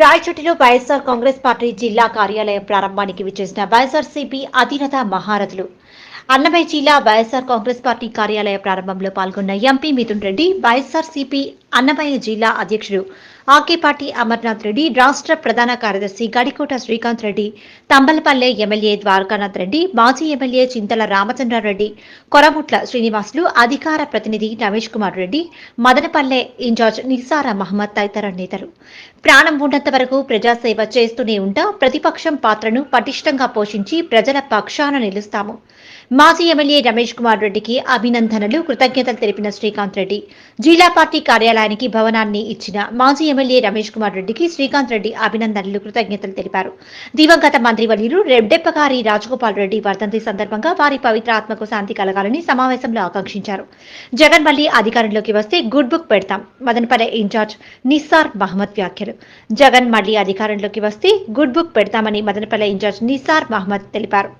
రాయచోటిలో YSR Congress party జిల్లా కార్యాలయ ప్రారంభానికి విచ్చేసిన వైఎస్ఆర్ సిపి అధినేత మహారథులు. అన్నమయ్య జిల్లా వైఎస్ఆర్ కాంగ్రెస్ పార్టీ కార్యాలయ ప్రారంభంలో పాల్గొన్న ఎంపీ మిథున్ రెడ్డి వైఎస్ఆర్ సిపి అన్నమయ్య జిల్లా అధ్యక్షుడు ఆకేపాటి అమర్నాథ్ రెడ్డి రాష్ట్ర ప్రధాన కార్యదర్శి గడికోట శ్రీకాంత్ రెడ్డి తంబలపల్లె ఎమ్మెల్యే ద్వారకానాథ్ రెడ్డి మాజీ ఎమ్మెల్యే చింతల రామచంద్రారెడ్డి కొరముట్ల శ్రీనివాసులు అధికార ప్రతినిధి రమేష్ కుమార్ రెడ్డి మదనపల్లె ఇన్ఛార్జ్ నిసారా మహమ్మద్ తదితర నేతలు. ప్రాణం ఉన్నంత వరకు ప్రజాసేవ చేస్తూనే ఉంటా ప్రతిపక్షం పాత్రను పటిష్టంగా పోషించి ప్రజల పక్షాన నిలుస్తాము. మాజీ ఎమ్మెల్యే రమేష్ కుమార్ రెడ్డికి అభినందనలు కృతజ్ఞతలు తెలిపిన శ్రీకాంత్ రెడ్డి జిల్లా పార్టీ కార్యాలయానికి భవనాన్ని ఇచ్చిన మాజీ ఎమ్మెల్యే రమేష్ కుమార్ రెడ్డికి శ్రీకాంత్ రెడ్డి అభినందనలు కృతజ్ఞతలు తెలిపారు. దివంగత మంత్రి మంత్రివర్యులు రెడ్డెప్పగారి రాజగోపాల్ రెడ్డి వర్ధంతి సందర్భంగా వారి పవిత్ర ఆత్మకు శాంతి కలగాలని సమావేశంలో ఆకాంక్షించారు. జగన్ మళ్ళీ అధికారంలోకి వస్తే గుడ్ బుక్ పెడతాం. మదనపల్లె ఇన్ఛార్జ్ నిస్సార్ మహమ్మద్ వ్యాఖ్యలు. జగన్ మళ్ళీ అధికారంలోకి వస్తే గుడ్ బుక్ పెడతామని మదనపల్లె ఇన్ఛార్జ్ నిస్సార్ మహమ్మద్ తెలిపారు.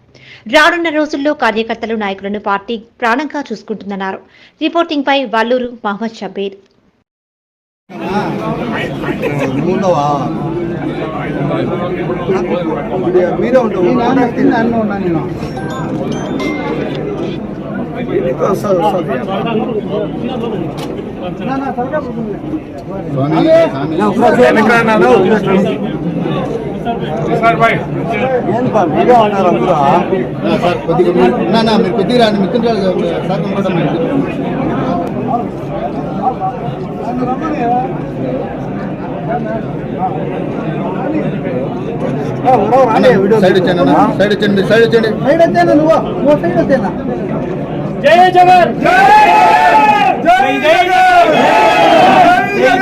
రానున్న రోజుల్లో కార్యకర్తలు నాయకులను పార్టీ ప్రాణంగా చూసుకుంటుందన్నారు. రిపోర్టింగ్ పై వల్లూరు మహమ్మద్ షబీర్ ఉండవా మీరే ఉండవు అన్న ఉన్నా నేను వస్తుంది ఏం పా మీరే ఉన్నారు అందరూ సార్ కొద్దిగా మీరు- నా నా మీరు కొద్దిగా రండి మిత్రులు సార్ కనపడడం లేదు. అన్న, సైడ్ వచ్చాను సైడ్ వచ్చాను సైడ్ వచ్చండి సైడ్ నువ్వు నువ్వు సైడ్ జై జగన్ జై జై జగన్ జై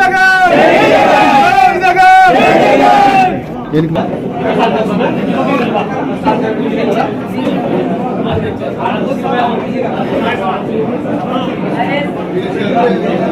జగన్ జై జగన్ వచ్చాడబ్బా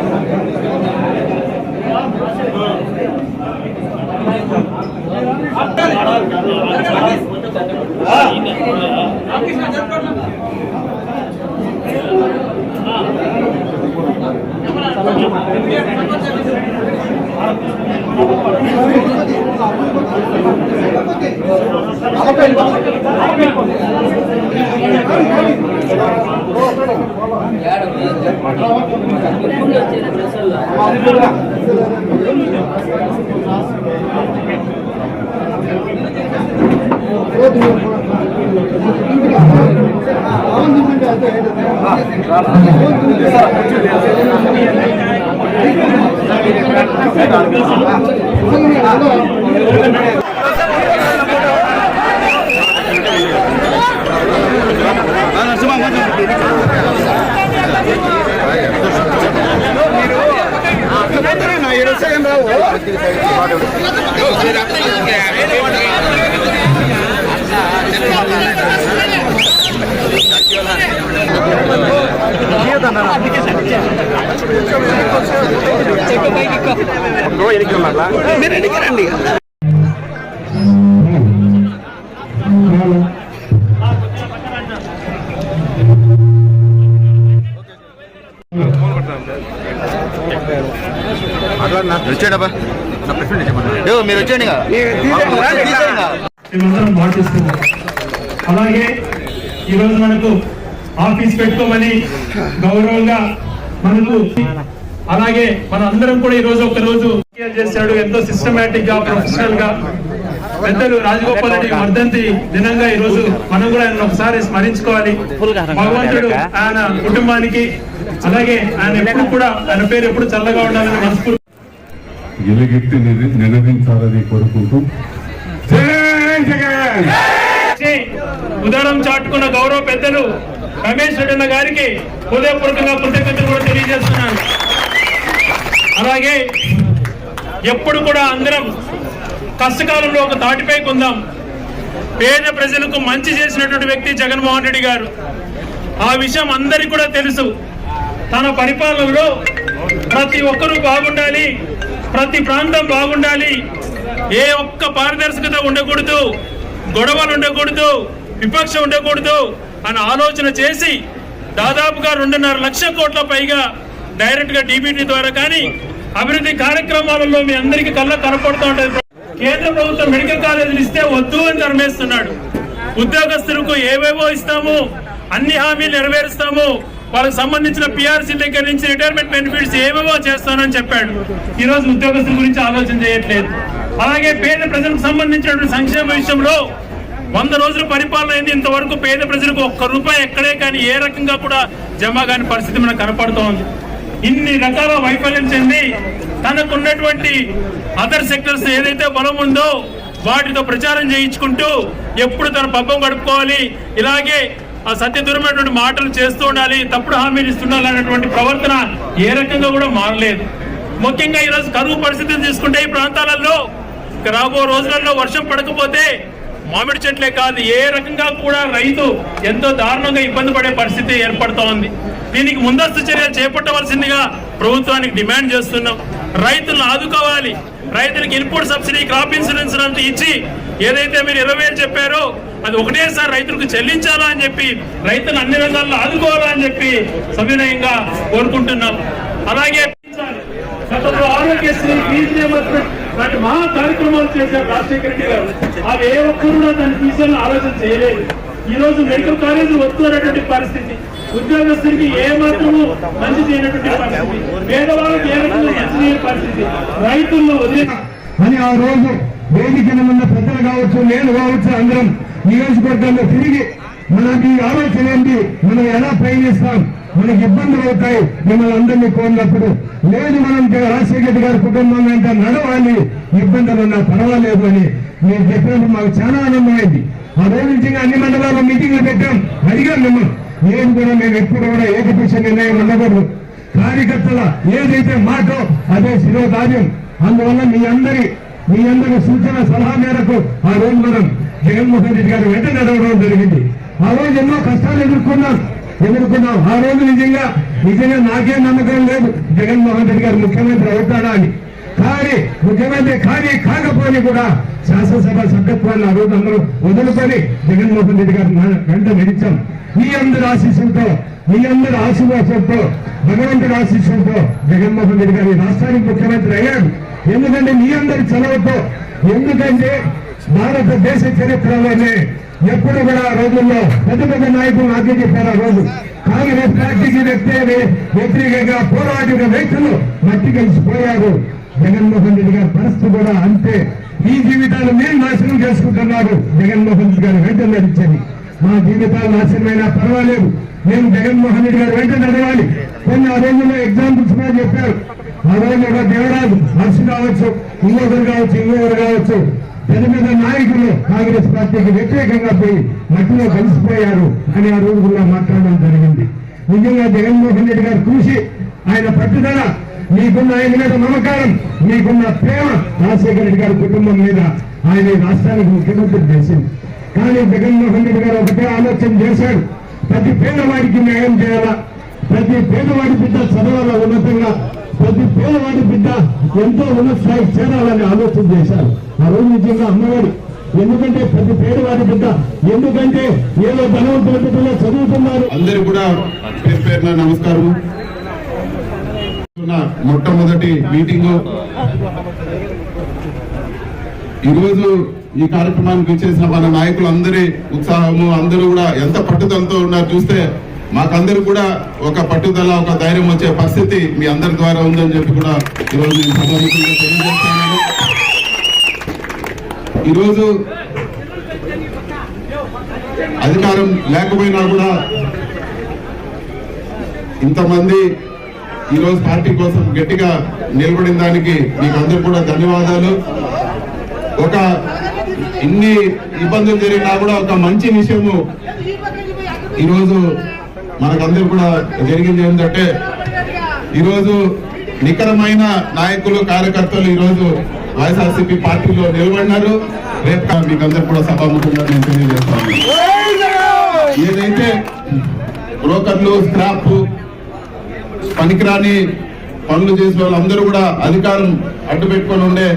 నా ప్రెసిడెంట్ చెప్పండి ఏ, మీరు ఇక. మేమందరం పాటిస్తున్నాం అలాగే ఈరోజు మనకు ఆఫీస్ పెట్టుకోమని గౌరవంగా మనకు అలాగే మన అందరం కూడా ఈ రోజు ఒక రోజు చేశాడు. ఎంతో సిస్టమేటిక్గా ప్రొఫెషనల్గా. పెద్దలు రాజగోపాల్ రెడ్డి వర్ధంతి దినంగా ఈ రోజు మనం కూడా ఆయన ఒకసారి స్మరించుకోవాలి. భగవంతుడు ఆయన కుటుంబానికి అలాగే ఆయన ఎప్పుడు కూడా ఆయన పేరు ఎప్పుడు చల్లగా ఉండాలని మనస్ఫూర్తి ఎలుగెత్తి నిల- నిలదించాలని కోరుకుంటూ ఉదారం చాటుకున్న గౌరవ పెద్దలు రమేష్ రెడ్డి గారికి హృదయపూర్వకంగా కృతజ్ఞతలు కూడా తెలియజేస్తున్నాను. అలాగే ఎప్పుడు కూడా అందరం కష్టకాలంలో ఒక తాటిపై కొందాం. పేద ప్రజలకు మంచి చేసినటువంటి వ్యక్తి జగన్మోహన్ రెడ్డి గారు. ఆ విషయం అందరికీ కూడా తెలుసు. తన పరిపాలనలో ప్రతి ఒక్కరూ బాగుండాలి ప్రతి ప్రాంతం బాగుండాలి. ఏ ఒక్క పారదర్శకత ఉండకూడదు గొడవలు ఉండకూడదు విపక్షం ఉండకూడదు అని ఆలోచన చేసి దాదాపుగా రెండున్నర లక్ష కోట్ల పైగా డైరెక్ట్గా డీబీటీ ద్వారా కానీ అభివృద్ధి కార్యక్రమాలలో మీ అందరికీ కళ్ళ కనపడుతూ ఉంటుంది. కేంద్ర ప్రభుత్వం మెడికల్ కాలేజీలు ఇస్తే వద్దు అని తరమేస్తున్నాడు. ఉద్యోగస్తులకు ఏవేవో ఇస్తాము అన్ని హామీలు నెరవేరుస్తాము. వాళ్ళకి సంబంధించిన పిఆర్సీ దగ్గర నుంచి రిటైర్మెంట్ బెనిఫిట్స్ ఏవేవో చేస్తానని చెప్పాడు. ఈ రోజు ఉద్యోగస్తుల గురించి ఆలోచన చేయట్లేదు. అలాగే పేద ప్రజలకు సంబంధించినటువంటి సంక్షేమ విషయంలో వంద రోజుల పరిపాలన అయింది. ఇంతవరకు పేద ప్రజలకు ఒక్క రూపాయి ఎక్కడే కానీ ఏ రకంగా కూడా జమ కాని పరిస్థితి మనకు కనపడుతోంది. ఇన్ని రకాల వైఫల్యం చెంది తనకున్నటువంటి అదర్ సెక్టర్స్ ఏదైతే బలం ఉందో వాటితో ప్రచారం చేయించుకుంటూ ఎప్పుడు తన పబ్బం గడుపుకోవాలి. ఇలాగే ఆ సత్యదూరమైనటువంటి మాటలు చేస్తూ ఉండాలి. తప్పుడు హామీలు ఇస్తుండాలి అనేటువంటి ప్రవర్తన ఏ రకంగా కూడా మారలేదు. ముఖ్యంగా ఈరోజు కరువు పరిస్థితిని తీసుకుంటే ఈ ప్రాంతాలలో రాబో రోజులలో వర్షం పడకపోతే మామిడి చెట్లే కాదు ఏ రకంగా కూడా రైతు ఎంతో దారుణంగా ఇబ్బంది పడే పరిస్థితి ఏర్పడుతోంది. దీనికి ముందస్తు చర్యలు చేపట్టవలసిందిగా ప్రభుత్వానికి డిమాండ్ చేస్తున్నాం. రైతులను ఆదుకోవాలి. రైతులకు ఇన్పుట్ సబ్సిడీ క్రాప్ ఇన్సూరెన్స్ లాంటి ఇచ్చి ఏదైతే మీరు ఇరవై వేలు చెప్పారో అది ఒకటేసారి రైతులకు చెల్లించాలా అని చెప్పి రైతులు అన్ని రంగాల్లో ఆదుకోవాలా అని చెప్పి సవినయంగా కోరుకుంటున్నాం. అలాగే గతంలో ఆరోగ్యశ్రీ ఫీజు రియంబర్స్మెంట్ మహా కార్యక్రమాలు చేశారు రాజశేఖర రెడ్డి గారు అవి ఏ ఒక్కరు కూడా దాన్ని తీసేయాలని ఆలోచన చేయలేదు. ఈ రోజు మెడికల్ కాలేజీలు వస్తున్నటువంటి పరిస్థితి ఉద్యోగస్తుడికి ఏ మాత్రము మంచి చేయనటువంటి పరిస్థితి పేదవాళ్ళకి ఏ రకంగా మంచి చేయని పరిస్థితి రైతుల్లో వదిలిన అని ఆ రోజు వేదిక ఉన్న పెద్దలు కావచ్చు నేను కావచ్చు అందరం నియోజకవర్గంలో తిరిగి మనకి ఆలోచన ఏంటి? మనం ఎలా ప్రయత్నిస్తాం? మనకి ఇబ్బందులు అవుతాయి. మిమ్మల్ని అందరినీ కోరినప్పుడు లేదు మనం రాజశేఖర గారి కుటుంబం వెంట నడవాలి. ఇబ్బందులు ఉన్నా పర్వాలేదు అని మీరు చెప్పినప్పుడు మాకు చాలా ఆనందమైంది ఆ రోజు నుంచి అన్ని మండలాల్లో మీటింగ్లు పెట్టాం. అడిగాం మిమ్మల్ని. ఏది కూడా మేము ఎప్పుడు కూడా ఏకపక్ష నిర్ణయం ఉండకూడదు. కార్యకర్తల ఏదైతే మాటో అదే శిరోధార్యం. అందువల్ల మీ అందరి మీ అందరి సూచన సలహా మేరకు ఆ రోజు మనం జగన్మోహన్ రెడ్డి గారు వెంట నడవడం జరిగింది. ఆ రోజు ఎన్నో కష్టాలు ఎదుర్కొన్నాం. ఎదుర్కొన్నాం ఆ రోజు నిజంగా. నిజంగా నాకే నమ్మకం లేదు. జగన్మోహన్ రెడ్డి గారు ముఖ్యమంత్రి అవుతాడా అని కానీ ముఖ్యమంత్రి కానీ కాకపోయినా కూడా శాసనసభ సభ్యత్వాన్ని ఆ రోజు అందరూ వదులుకొని జగన్మోహన్ రెడ్డి గారు వెంట నడిచాం మీ అందరి ఆశీస్సులతో మీ అందరి ఆశీర్వాసంతో భగవంతుడి ఆశీస్సులతో జగన్మోహన్ రెడ్డి గారు రాష్ట్రానికి ముఖ్యమంత్రి అయ్యాడు ఎందుకంటే మీ అందరి చలవతో ఎందుకంటే భారతదేశ చరిత్రలోనే ఎప్పుడు కూడా ఆ రోజుల్లో పెద్ద పెద్ద నాయకులు అర్థం చెప్పారు ఆ రోజు. కాంగ్రెస్ పార్టీకి వ్యక్తి వ్యతిరేకంగా పోరాడిన వ్యక్తులు మట్టి కలిసిపోయారు. జగన్మోహన్ రెడ్డి గారి పరిస్థితి కూడా అంతే. ఈ జీవితాలు మేము నాశనం చేసుకుంటున్నారు. జగన్మోహన్ రెడ్డి గారు వెంట నడిచేది మా జీవితాలు నాశనమైనా పర్వాలేదు. మేము జగన్మోహన్ రెడ్డి గారు వెంట నడవాలి కొన్ని ఆ రోజుల్లో ఎగ్జాంపుల్స్ కూడా చెప్పారు. ఆ రోజు దేవరాజు హర్ష కావచ్చు ఇంకొకరు కావచ్చు ఇంకొకరు కావచ్చు పెద్ద నాయకులు కాంగ్రెస్ పార్టీకి వ్యతిరేకంగా పోయి మట్టిలో కలిసిపోయారు అని ఆ రోజు కూడా మాట్లాడడం జరిగింది. నిజంగా జగన్మోహన్ రెడ్డి గారు కృషి ఆయన పట్టుదల మీకున్న ఆయన మీద నమ్మకారం మీకున్న ప్రేమ రాజశేఖర రెడ్డి గారి కుటుంబం మీద ఆయన రాష్ట్రానికి ముఖ్యమంత్రి చేసింది. కానీ జగన్మోహన్ రెడ్డి గారు ఒకటే ఆలోచన చేశాడు ప్రతి పేదవాడికి న్యాయం చేయాలా? ప్రతి పేదవాడి బిడ్డ చదవాల ఉన్నతంగా? ప్రతి పేదవాడి బిడ్డ ఎంతో ఉన్నత స్థాయికి చేరాలని ఆలోచన చేశారు. ఆ రోజు నిజంగా అమ్మవారి ఎందుకంటే ప్రతి పేదవాడి బిడ్డ ఎందుకంటే ఏదో ధనవంతుల బిడ్డలో చదువుతున్నారు. అందరికి కూడా పేరు పేరున నమస్కారం. మొట్టమొదటి మీటింగ్. ఈరోజు ఈ కార్యక్రమానికి చేసిన మన నాయకులు అందరి ఉత్సాహము అందరూ కూడా ఎంత పట్టుదలతో ఉన్నారు చూస్తే మాకందరూ కూడా ఒక పట్టుదల ఒక ధైర్యం వచ్చే పరిస్థితి మీ అందరి ద్వారా ఉందని చెప్పి కూడా ఈరోజు నేను సభాముఖంగా ఈరోజు అధికారం లేకపోయినా కూడా ఇంతమంది ఈరోజు పార్టీ కోసం గట్టిగా నిలబడిన దానికి మీకు అందరు కూడా ధన్యవాదాలు. ఒక ఇన్ని ఇబ్బందులు జరిగినా కూడా ఒక మంచి విషయము ఈరోజు మనకందరూ కూడా జరిగింది ఏంటంటే ఈరోజు నికరమైన నాయకులు కార్యకర్తలు ఈరోజు వైఎస్ఆర్సీపీ పార్టీలో నిలబడినారు. రేపు మీకు అందరు కూడా సభాముఖంగా నేను తెలియజేస్తాను. ఏదైతే బ్రోకర్లు స్క్రాప్ పనికిరాని పనులు చేసిన వాళ్ళందరూ కూడా అధికారం అడ్డు పెట్టుకొని ఉండే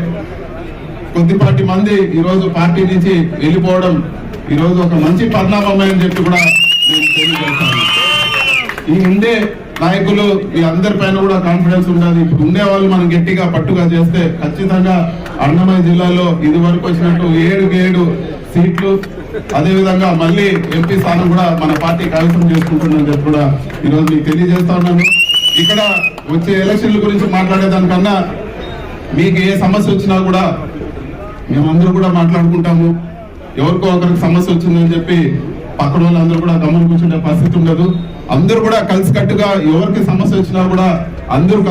కొద్దిపాటి మంది ఈరోజు పార్టీ నుంచి వెళ్ళిపోవడం ఈరోజు ఒక మంచి పరిణామం అని చెప్పి కూడా నేను తెలియజేస్తాను. ఈ ఉండే నాయకులు ఈ అందరి పైన కూడా కాన్ఫిడెన్స్ ఉండాలి. ఇప్పుడు ఉండే వాళ్ళు మనం గట్టిగా పట్టుగా చేస్తే ఖచ్చితంగా అన్నమయ్య జిల్లాలో ఇది వరకు వచ్చినట్టు ఏడు ఏడు సీట్లు. అదేవిధంగా మళ్ళీ ఎంపీ స్థానం కూడా మన పార్టీ కైవసం చేసుకుంటుందని చెప్పి కూడా ఈరోజు మీకు తెలియజేస్తా ఉన్నాను. ఇక్కడ వచ్చే ఎలక్షన్ల గురించి మాట్లాడేదానికన్నా మీకు ఏ సమస్య వచ్చినా కూడా మేమందరూ కూడా మాట్లాడుకుంటాము. ఎవరికో ఒకరికి సమస్య వచ్చిందని చెప్పి పక్కన వాళ్ళందరూ కూడా గమని కూర్చుంటే పరిస్థితి ఉండదు. అందరూ కూడా కలిసికట్టుగా ఎవరికి సమస్య వచ్చినా కూడా అందరూ